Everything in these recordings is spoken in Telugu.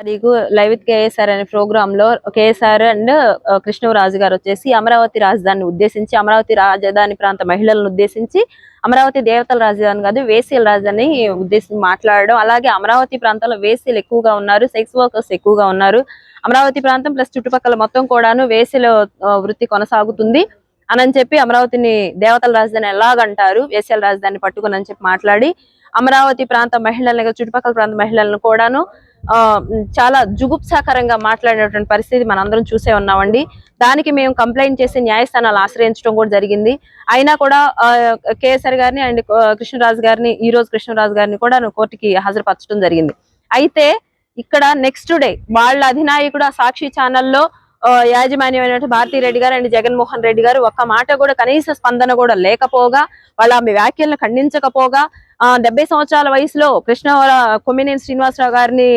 తారీఖు లైవ్ విత్ కేఎస్ఆర్ అనే ప్రోగ్రామ్లో కేఎస్ఆర్ అండ్ కృష్ణరాజు గారు వచ్చేసి అమరావతి రాజధానిని ఉద్దేశించి అమరావతి రాజధాని ప్రాంత మహిళలను ఉద్దేశించి అమరావతి దేవతల రాజధాని కాదు వేసీల రాజధాని ఉద్దేశించి మాట్లాడడం. అలాగే అమరావతి ప్రాంతంలో వేసీలు ఎక్కువగా ఉన్నారు సెక్స్ వర్కర్స్ ఎక్కువగా ఉన్నారు. అమరావతి ప్రాంతం ప్లస్ చుట్టుపక్కల మొత్తం కూడాను వేసీల uh, వృత్తి కొనసాగుతుంది. అని చెప్పి అమరావతిని దేవతల రాజధాని ఎలాగంటారు వేసీల రాజధాని పట్టుకుని అని చెప్పి మాట్లాడి అమరావతి ప్రాంత మహిళలను చుట్టుపక్కల ప్రాంత మహిళలను కూడాను చాలా జుగుప్సాకరంగా మాట్లాడినటువంటి పరిస్థితి మనందరం చూసే ఉన్నామండి. దానికి మేము కంప్లైంట్ చేసి న్యాయస్థానాలు ఆశ్రయించడం కూడా జరిగింది. అయినా కూడా కేఎస్ఆర్ గారిని అండ్ కృష్ణరాజు గారిని ఈ రోజు కృష్ణరాజు గారిని కూడా కోర్టుకి హాజరుపరచడం జరిగింది. అయితే ఇక్కడ నెక్స్ట్ డే వాళ్ళ అధినాయకుడు ఆ సాక్షి ఛానల్లో యాజమాన్యమైనటువంటి భారతీ రెడ్డి గారు అండ్ జగన్మోహన్ రెడ్డి గారు ఒక్క మాట కూడా కనీస స్పందన కూడా లేకపోగా వాళ్ళ ఆమె వ్యాఖ్యలను ఖండించకపోగా ఆ డెబ్బై సంవత్సరాల వయసులో కృష్ణ కొమ్మినేని శ్రీనివాసరావు గారిని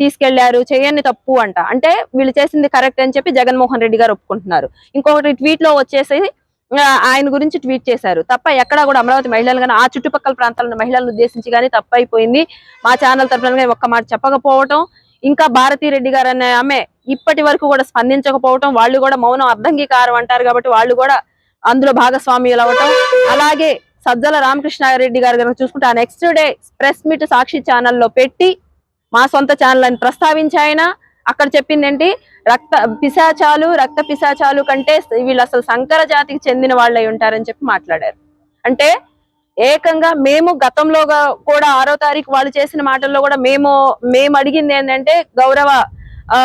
తీసుకెళ్ళారు చేయని తప్పు అంట. అంటే వీళ్ళు చేసింది కరెక్ట్ అని చెప్పి జగన్మోహన్ రెడ్డి గారు ఒప్పుకుంటున్నారు. ఇంకొకటి ట్వీట్లో వచ్చేసి ఆయన గురించి ట్వీట్ చేశారు. తప్ప ఎక్కడా కూడా అమరావతి మహిళలు కానీ ఆ చుట్టుపక్కల ప్రాంతాల మహిళలను ఉద్దేశించి కానీ తప్పైపోయింది మా ఛానల్ తరఫున కానీ ఒక్క మాట చెప్పకపోవటం ఇంకా భారతీ రెడ్డి గారు అనే ఆమె ఇప్పటి వరకు కూడా స్పందించకపోవటం వాళ్ళు కూడా మౌనం అర్ధంగీకారం అంటారు కాబట్టి వాళ్ళు కూడా అందులో భాగస్వామ్యులు అవ్వటం అలాగే సజ్జల రామకృష్ణారెడ్డి గారు కనుక చూసుకుంటే ఆ next day press meet Sakshi ఛానల్లో పెట్టి మా సొంత ఛానల్ అని ప్రస్తావించాయన. అక్కడ చెప్పింది ఏంటి? రక్త పిశాచాలు రక్త పిశాచాలు కంటే వీళ్ళు అసలు సంకర జాతికి చెందిన వాళ్ళై ఉంటారని చెప్పి మాట్లాడారు. అంటే ఏకంగా మేము గతంలో కూడా ఆరో తారీఖు వాళ్ళు చేసిన మాటల్లో కూడా మేము మేము అడిగింది ఏంటంటే గౌరవ ఆ